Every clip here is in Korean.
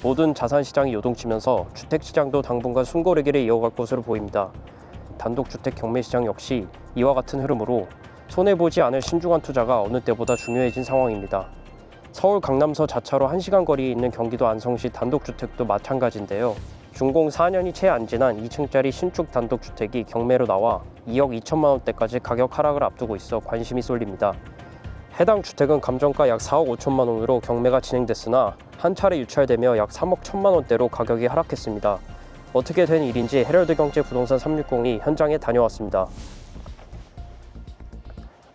모든 자산 시장이 요동치면서 주택 시장도 당분간 숨고르기를 이어갈 것으로 보입니다. 단독주택 경매 시장 역시 이와 같은 흐름으로 손해 보지 않을 신중한 투자가 어느 때보다 중요해진 상황입니다. 서울 강남서 자차로 1시간 거리에 있는 경기도 안성시 단독주택도 마찬가지인데요. 준공 4년이 채 안 지난 2층짜리 신축 단독주택이 경매로 나와 2억 2천만 원대까지 가격 하락을 앞두고 있어 관심이 쏠립니다. 해당 주택은 감정가 약 4억 5천만 원으로 경매가 진행됐으나 한 차례 유찰되며 약 3억 1천만 원대로 가격이 하락했습니다. 어떻게 된 일인지 헤럴드 경제 부동산 360이 현장에 다녀왔습니다.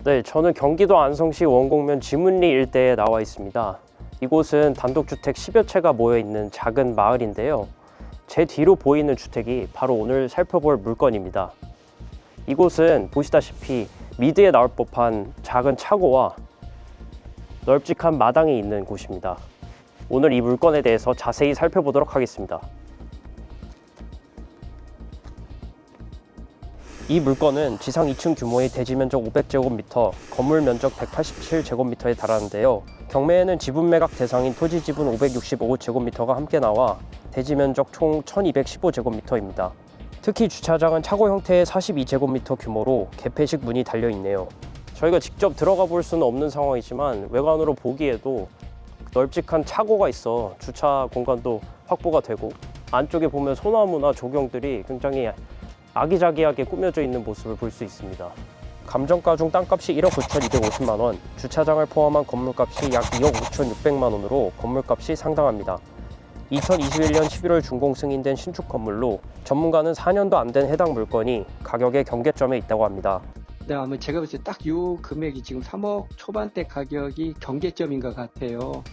네, 저는 경기도 안성시 원곡면 지문리 일대에 나와 있습니다. 이곳은 단독주택 10여 채가 모여 있는 작은 마을인데요. 제 뒤로 보이는 주택이 바로 오늘 살펴볼 물건입니다. 이곳은 보시다시피 미드에 나올 법한 작은 차고와 널찍한 마당이 있는 곳입니다. 오늘 이 물건에 대해서 자세히 살펴보도록 하겠습니다. 이 물건은 지상 2층 규모의 대지 면적 500제곱미터, 건물 면적 187제곱미터에 달하는데요. 경매에는 지분 매각 대상인 토지 지분 565제곱미터가 함께 나와 대지 면적 총 1215제곱미터입니다. 특히 주차장은 차고 형태의 42제곱미터 규모로 개폐식 문이 달려 있네요. 저희가 직접 들어가 볼 수는 없는 상황이지만 외관으로 보기에도 널찍한 차고가 있어 주차 공간도 확보가 되고 안쪽에 보면 소나무나 조경들이 굉장히 아기자기하게 꾸며져 있는 모습을 볼 수 있습니다. 감정가 중 땅값이 1억 9,250만 원, 주차장을 포함한 건물값이 약 2억 5,600만 원으로 건물값이 상당합니다. 2021년 11월 준공 승인된 신축 건물로 전문가는 4년도 안 된 해당 물건이 가격의 경계점에 있다고 합니다. 네, 아마 제가 봤을 때 딱 요 금액이 지금 3억 초반대 가격이 경계점인 것 같아요.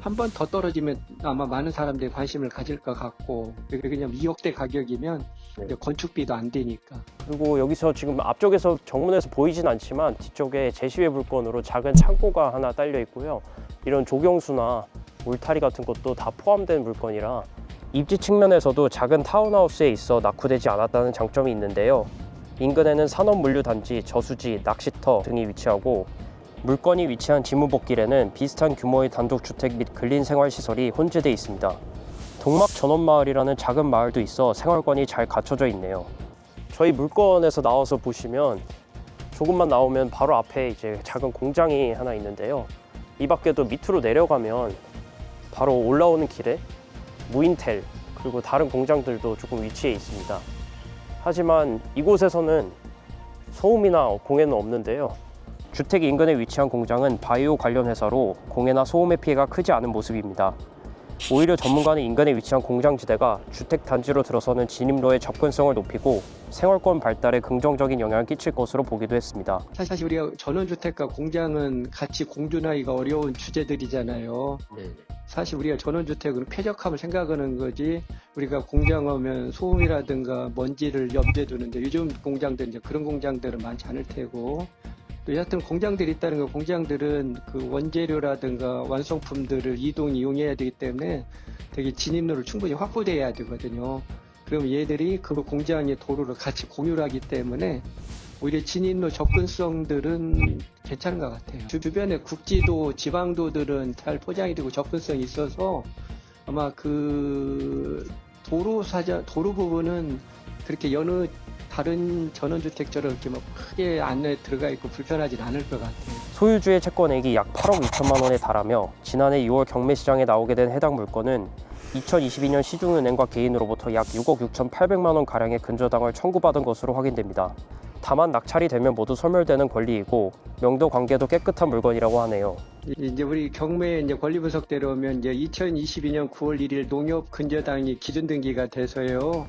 한번 더 떨어지면 아마 많은 사람들이 관심을 가질 것 같고, 왜냐면 2억대 가격이면 네. 이제 건축비도 안 되니까. 그리고 여기서 지금 앞쪽에서 정문에서 보이진 않지만 뒤쪽에 제시외 물건으로 작은 창고가 하나 딸려 있고요. 이런 조경수나 울타리 같은 것도 다 포함된 물건이라 입지 측면에서도 작은 타운하우스에 있어 낙후되지 않았다는 장점이 있는데요. 인근에는 산업물류단지, 저수지, 낚시터 등이 위치하고 물건이 위치한 지무복길에는 비슷한 규모의 단독주택 및 근린생활시설이 혼재돼 있습니다. 동막 전원마을이라는 작은 마을도 있어 생활권이 잘 갖춰져 있네요. 저희 물건에서 나와서 보시면 조금만 나오면 바로 앞에 이제 작은 공장이 하나 있는데요. 이 밖에도 밑으로 내려가면 바로 올라오는 길에 무인텔 그리고 다른 공장들도 조금 위치해 있습니다. 하지만 이곳에서는 소음이나 공해는 없는데요. 주택 인근에 위치한 공장은 바이오 관련 회사로 공해나 소음의 피해가 크지 않은 모습입니다. 오히려 전문가는 인근에 위치한 공장지대가 주택 단지로 들어서는 진입로의 접근성을 높이고 생활권 발달에 긍정적인 영향을 끼칠 것으로 보기도 했습니다. 사실 우리가 전원주택과 공장은 같이 공존하기가 어려운 주제들이잖아요. 사실 우리가 전원주택은 쾌적함을 생각하는 거지 우리가 공장하면 소음이라든가 먼지를 염두에 두는데 요즘 공장들은 이제 그런 공장들은 많지 않을 테고 또 여하튼 공장들이 있다는 거 공장들은 그 원재료라든가 완성품들을 이동 이용해야 되기 때문에 되게 진입로를 충분히 확보돼야 되거든요. 그럼 얘들이 그 공장의 도로를 같이 공유를 하기 때문에 오히려 진입로 접근성들은 괜찮은 것 같아요. 주- 주변에 국지도, 지방도들은 잘 포장이 되고 접근성이 있어서 아마 그 도로 사자, 도로 부분은 그렇게 여느 다른 전원주택처럼 이렇게 뭐 크게 안에 들어가 있고 불편하진 않을 것 같아요. 소유주의 채권액이 약 8억 2천만 원에 달하며 지난해 6월 경매 시장에 나오게 된 해당 물건은 2022년 시중은행과 개인으로부터 약 6억 6,800만 원 가량의 근저당을 청구받은 것으로 확인됩니다. 다만 낙찰이 되면 모두 소멸되는 권리이고 명도 관계도 깨끗한 물건이라고 하네요. 이제 우리 경매 이제 권리 분석대로 오면 이제 2022년 9월 1일 농협 근저당이 기준 등기가 돼서요.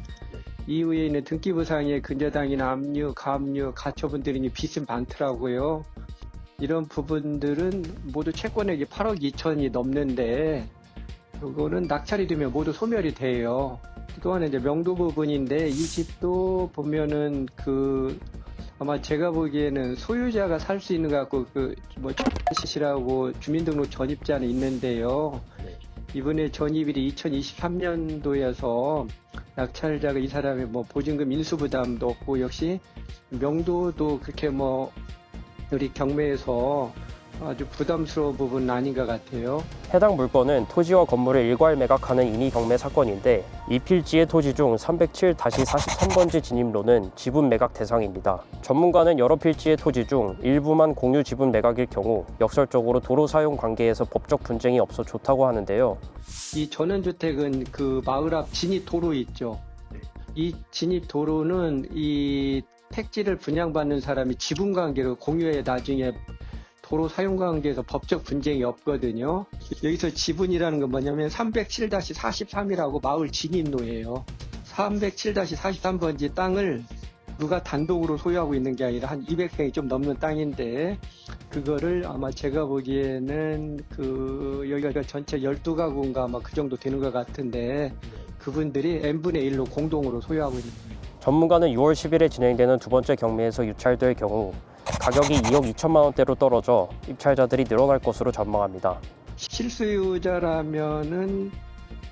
이후에 있는 등기부상의 근저당이나 압류, 가압류, 가처분 들이 빚은 많더라고요. 이런 부분들은 모두 채권액이 8억 2천이 넘는데 그거는 낙찰이 되면 모두 소멸이 돼요. 또한 이제 명도 부분인데 이 집도 보면은 그 아마 제가 보기에는 소유자가 살 수 있는 것 같고 그뭐 시시라고 주민등록 전입자는 있는데요. 이번에 전입일이 2023년도여서 낙찰자가 이 사람의 뭐 보증금 인수 부담도 없고 역시 명도도 그렇게 뭐 우리 경매에서 아주 부담스러운 부분은 아닌 것 같아요. 해당 물건은 토지와 건물을 일괄 매각하는 인위 경매 사건인데 이 필지의 토지 중 307-43번지 진입로는 지분 매각 대상입니다. 전문가는 여러 필지의 토지 중 일부만 공유 지분 매각일 경우 역설적으로 도로 사용 관계에서 법적 분쟁이 없어 좋다고 하는데요. 이 전원주택은 그 마을 앞 진입 도로 있죠. 이 진입 도로는 이 택지를 분양받는 사람이 지분 관계로 공유해 나중에 도로 사용 관계에서 법적 분쟁이 없거든요. 여기서 지분이라는 건 뭐냐면 307-43이라고 마을 진입로예요. 307-43번지 땅을 누가 단독으로 소유하고 있는 게 아니라 한 200평이 좀 넘는 땅인데 그거를 아마 제가 보기에는 그 여기가 전체 12가구인가 아마 그 정도 되는 것 같은데 그분들이 n분의 1로 공동으로 소유하고 있는 거예요. 전문가는 6월 10일에 진행되는 두 번째 경매에서 유찰될 경우 가격이 2억 2천만 원대로 떨어져 입찰자들이 늘어날 것으로 전망합니다. 실수요자라면은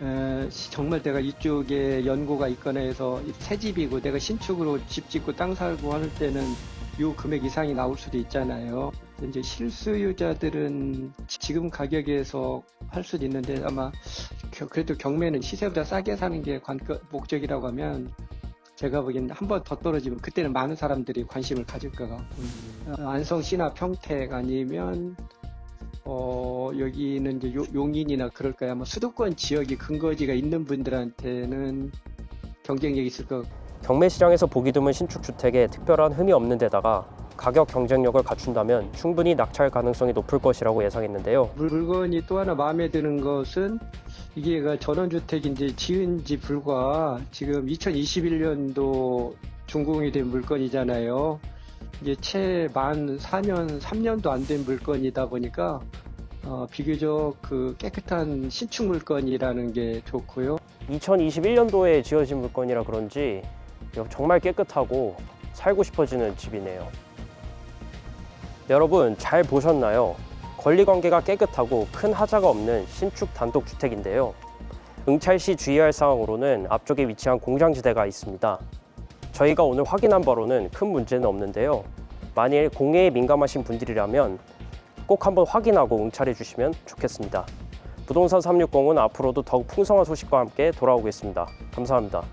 에, 정말 내가 이쪽에 연고가 있거나 해서 새 집이고 내가 신축으로 집 짓고 땅 살고 하는 때는 요 금액 이상이 나올 수도 있잖아요. 이제 실수요자들은 지금 가격에서 할 수도 있는데 아마 겨- 그래도 경매는 시세보다 싸게 사는 게 관건 목적이라고 하면 제가 보기에는 한번 더 떨어지면 그때는 많은 사람들이 관심을 가질 것 같고. 어, 안성시나 평택 아니면 어, 여기는 이제 요- 용인이나 그럴까요? 아마 수도권 지역이 근거지가 있는 분들한테는 경쟁력이 있을 것 같고. 경매 시장에서 보기 드문 신축 주택에 특별한 흠이 없는 데다가 가격 경쟁력을 갖춘다면 충분히 낙찰 가능성이 높을 것이라고 예상했는데요. 물- 물건이 또 하나 마음에 드는 것은 이게 그 전원주택인지 지은 지 불과 지금 2021년도 준공이 된 물건이잖아요. 이제 채 만 4년, 3년도 안 된 물건이다 보니까 어, 비교적 그 깨끗한 신축 물건이라는 게 좋고요. 2021년도에 지어진 물건이라 그런지 정말 깨끗하고 살고 싶어지는 집이네요. 여러분 잘 보셨나요? 권리 관계가 깨끗하고 큰 하자가 없는 신축 단독 주택인데요. 응찰 시 주의할 사항으로는 앞쪽에 위치한 공장지대가 있습니다. 저희가 오늘 확인한 바로는 큰 문제는 없는데요. 만일 공해에 민감하신 분들이라면 꼭 한번 확인하고 응찰해 주시면 좋겠습니다. 부동산 360은 앞으로도 더욱 풍성한 소식과 함께 돌아오겠습니다. 감사합니다.